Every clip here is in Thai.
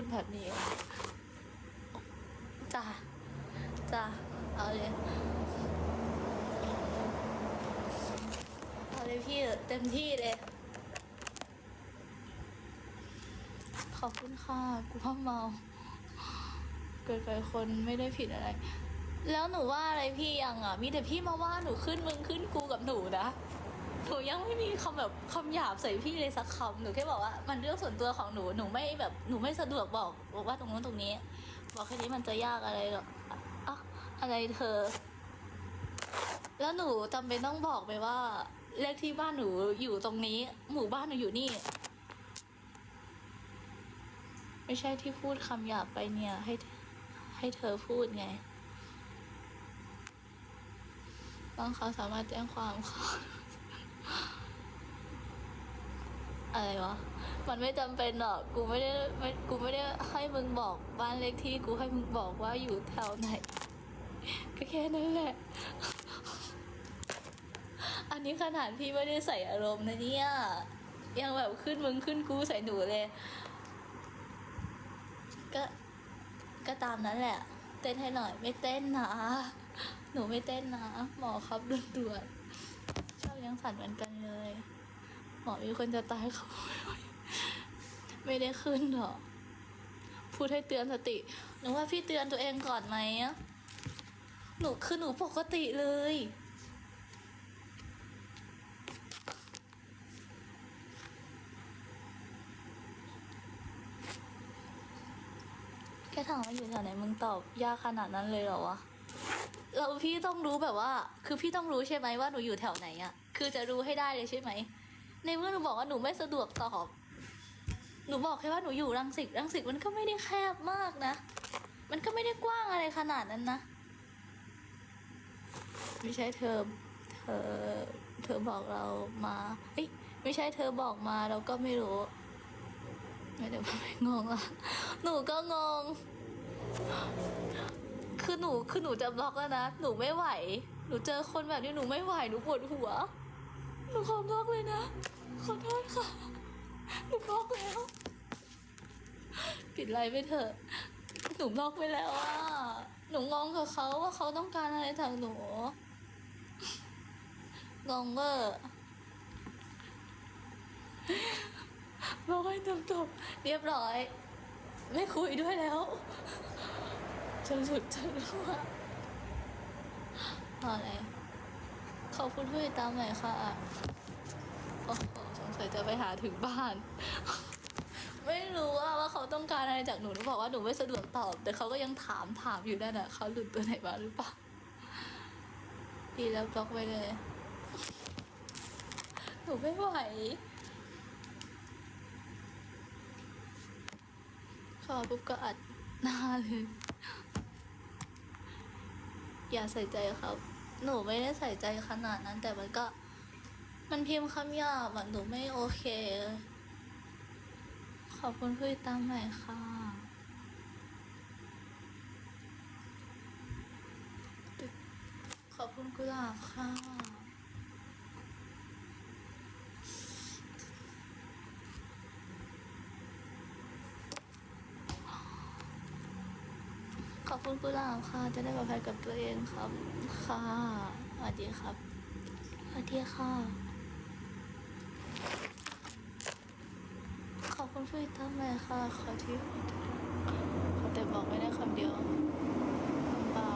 ดแบบนี้จ้าจ้าเอาเลยเอาเลยพี่เต็มที่เลย ขอบคุณค่ะกูว่าเมา เกิดไปคนไม่ได้ผิดอะไร แล้วหนูว่าอะไรพี่ยังอะ มีแต่พี่มาว่าหนูขึ้นมึงขึ้นกูกับหนูนะ หนูยังไม่มีคำแบบคำหยาบใส่พี่เลยสักคำหนูแค่บอกว่ามันเรื่องส่วนตัวของหนูหนูไม่แบบหนูไม่สะดวกบอกบอกว่าตรงนู้นตรงนี้ บอกแค่นี้มันจะยากอะไรหรอกอะอะไรเธอ แล้วหนูจำเป็นต้องบอกไปว่าเลขที่บ้านหนูอยู่ตรงนี้ หมู่บ้านหนูอยู่นี่ ไม่ใช่ที่พูดคำหยาบไปเนี่ย ให้ให้เธอพูดไงบางเขาสามารถแจ้งความค่ะ อะไรวะ มันไม่จำเป็นหรอก กูไม่ได้ไม่กูไม่ได้ให้มึงบอกบ้านเลขที่กูให้มึงบอกว่าอยู่แถวไหนก็แค่นั้นแหละ อันนี้ขนาดพี่ไม่ได้ใส่อารมณ์นะเนี่ย ยังแบบขึ้นมึงขึ้นกูใส่หนูเลย ก็ก็ตามนั้นแหละ เต้นให้หน่อยไม่เต้นนะ หนูไม่เต้นนะ หมอครับด่วนๆ เลี้ยงสัตว์เหมือนกันเลยหมอมีคนจะตายเขาไม่ได้ขึ้นหรอกพูดให้เตือนสติหนูว่าพี่เตือนตัวเองก่อนไหมอะหนูคือหนูปกติเลยแค่ถามว่าอยู่แถวไหนมึงตอบยากขนาดนั้นเลยเหรอวะ เราพี่ต้องรู้แบบว่า คือพี่ต้องรู้ใช่ไหมว่าหนูอยู่แถวไหนอะ คือจะรู้ให้ได้เลยใช่ไหม ในเมื่อหนูบอกว่าหนูไม่สะดวกตอบ หนูบอกแค่ว่าหนูอยู่รังสิตรังสิตมันก็ไม่ได้แคบมากนะ มันก็ไม่ได้กว้างอะไรขนาดนั้นนะ ไม่ใช่เธอ เธอ เธอบอกเรามา เอ้ย ไม่ใช่เธอบอกมาเราก็ไม่รู้ ไม่เดี๋ยวไม่งงละหนูก็งง คือหนู คือหนูจะบล็อกแล้วนะ หนูไม่ไหวหนูเจอคนแบบนี้หนูไม่ไหว หนูปวดหัว หนูขอบอกเลยนะ ขอโทษค่ะ หนูบล็อกแล้ว ปิดไลน์ไปเถอะ หนูบล็อกไปแล้วอะ หนูงงกับเขาว่าเขาต้องการอะไรจากหนู งงเวอร์บล็อกให้จบๆเรียบร้อย ไม่คุยด้วยแล้วจนสุดจะรู้ว่าอะไร ขอบคุณที่ติดตามหน่ค่ะโอ้โหสงสัยจะไปหาถึงบ้าน ไม่รู้ว่าว่าเขาต้องการอะไรจากหนูหนูบอกว่าหนูไม่สะดวกตอบ แต่เขาก็ยังถามถามอยู่นั่นน่ะเขาหลุดตัวไหนมาหรือเปล่าดีแล้วบล็อกไปเลย หนูไม่ไหวขอปุ๊บก็อัดหน้าเลย อย่าใส่ใจครับ หนูไม่ได้ใส่ใจขนาดนั้น แต่มันก็ มันพิมพ์คำหยาบอะหนูไม่โอเค ขอบคุณพี่ตามใหม่ค่ะขอบคุณกุหลาบค่ะ อบคุณกุหลาบค่ะ จะได้ปลอดภัยกับตัวเองครับ ค่ะสวัสดีครับสวัสดีค่ะ ขอบคุณพี่ตั้มเลยค่ะ ขอที่ขอแต่บอกไม่ได้คำเดียวคำเปล่า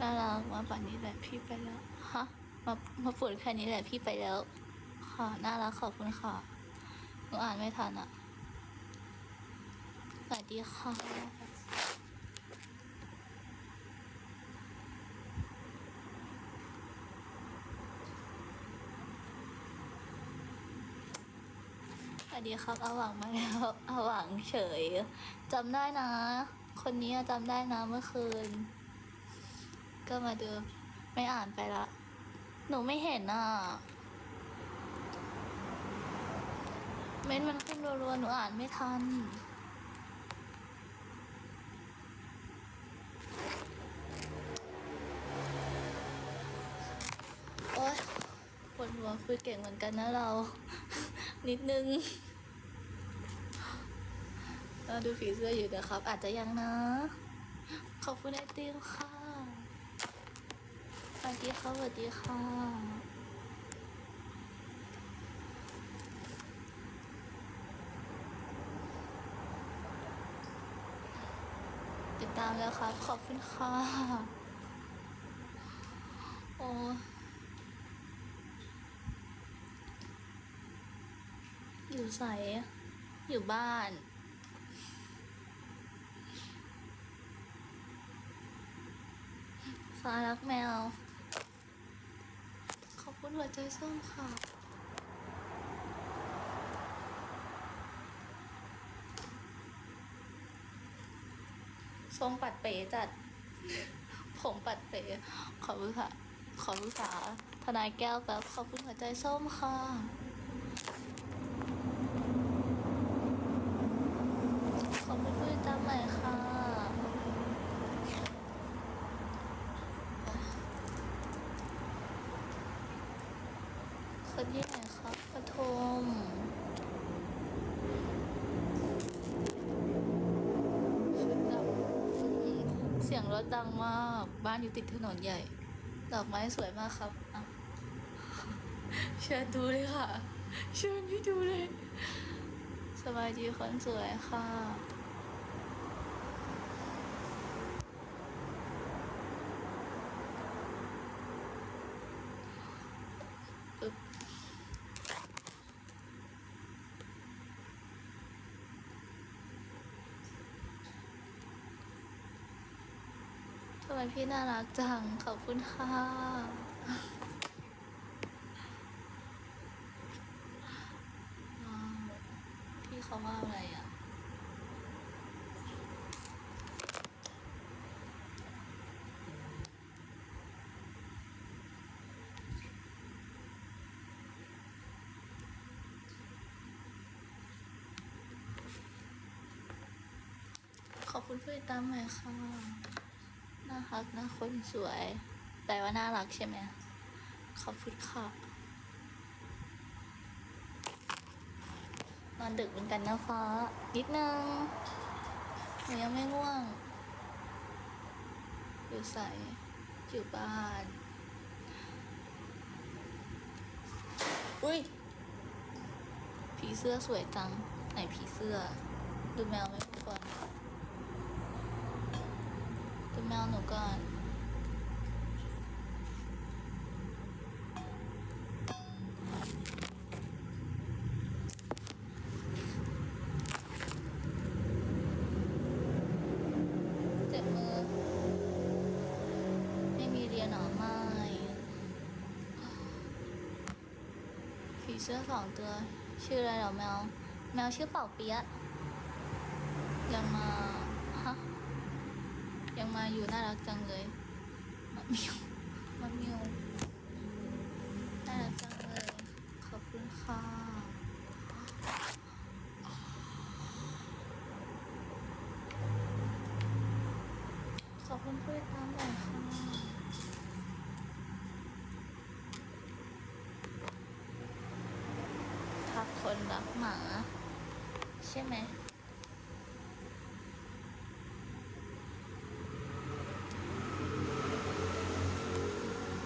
น่ารักมาป่านนี้แหละพี่ไปแล้ว ฮะ มา มาปวดแค่นี้แหละพี่ไปแล้ว ค่ะ น่ารักขอบคุณค่ะหนูอ่านไม่ทันอะ สวัสดีค่ะ สวัสดีครับอาหวังมาแล้วอาหวังเฉยจำได้นะ คนนี้จำได้นะเมื่อคืน ก็มาดูไม่อ่านไปละ หนูไม่เห็นอะเม้นมันขึ้นรัวๆหนูอ่านไม่ทัน โอ๊ยปวดหัว คุยเก่งเหมือนกันนะเรา นิดนึงเราดูผีเสื้ออยู่นะครับ อาจจะยังนะ ขอบคุณไอติมค่ะสวัสดีค่ะสวัสดีค่ะติดตามแล้วครับ ขอบคุณค่ะ โอ้ อยู่ใสอยู่บ้าน ฟ้ารักแมว ขอบคุณหัวใจส้มค่ะทรงปัดเป๋จัด ผมปัดเป๋ขอบคุณค่ะ ขอบคุณค่ะ ทนายแก้วแป๊บขอบคุณหัวใจส้มค่ะ ขอบคุณผู้ติดตามใหม่ค่ะ คนที่ไหน คม ชุดดำเสียงรถดังมาก บ้านอยู่ติดถนนใหญ่ ดอกไม้สวยมากครับอะเชิญดูเลยค่ะ เชิญพี่ดูเลย สบายดีคนสวยค่ะ ไมพี่น่ารักจัง ขอบคุณค่ะ พี่เขาว่าอะไรอะ ขอบคุณผู้ติดตามใหม่ค่ะารักนะคนสวย แปลว่าน่ารักใช่ไหมขอบคุณค่ะนอนดึกเหมือนกันนะฟ้า นิดนึงหนูยังไม่ง่วง อยู่ใส่อยู่บ้าน อุ้ย ผีเสื้อสวยจัง ไหนผีเสื้อ ดูแมวไหมทุกคนดูแมวหนู ก่อน เจ็บมือ ไม่มีเรียนหรอไม่ผีเสื้อสองตัว ชื่ออะไรเหรอแมว แมวชื่อเป่าเปี๊ยะยังมา ยังมาอยู่น่ารักจังเลยมะมิวมะมิวน่ารักจังเลย ขอบคุณค่ะขอบคุณผู้ติดตามหน่อยค่ะทักคนรักหมา ใช่ไหม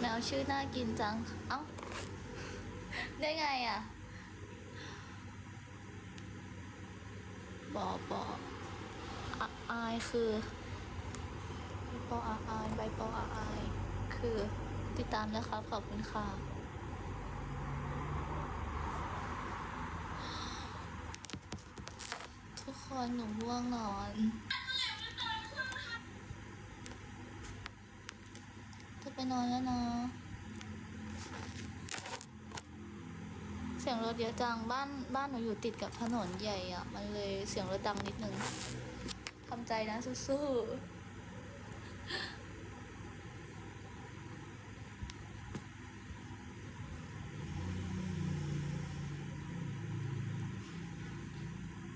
แมว ชื่อน่ากินจัง เอ้า ได้ไงอะ บอบออายคือใบปออาอายใบปออาอายคือติดตามนะครับ ขอบคุณค่ะ ทุกคนหนูง่วงนอน จะ ไปนอนแล้วนะ เสียงรถเยอะจัง บ้านบ้านหนูอยู่ติดกับถนนใหญ่อะมันเลยเสียงรถดังนิดนึงทำใจนะสู้ๆ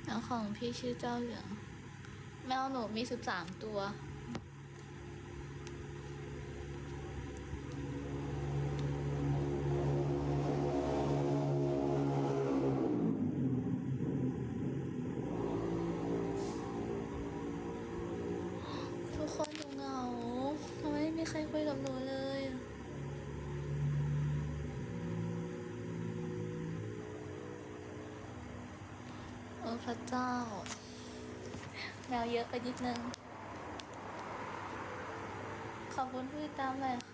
แล้วของพี่ชื่อเจ้าเหลืองแมวหนูมีสิบสามตัว กับหนูเลยโอ้พระเจ้า แมวเยอะไปนิดนึง ขอบคุณที่ตามเลยค่ะ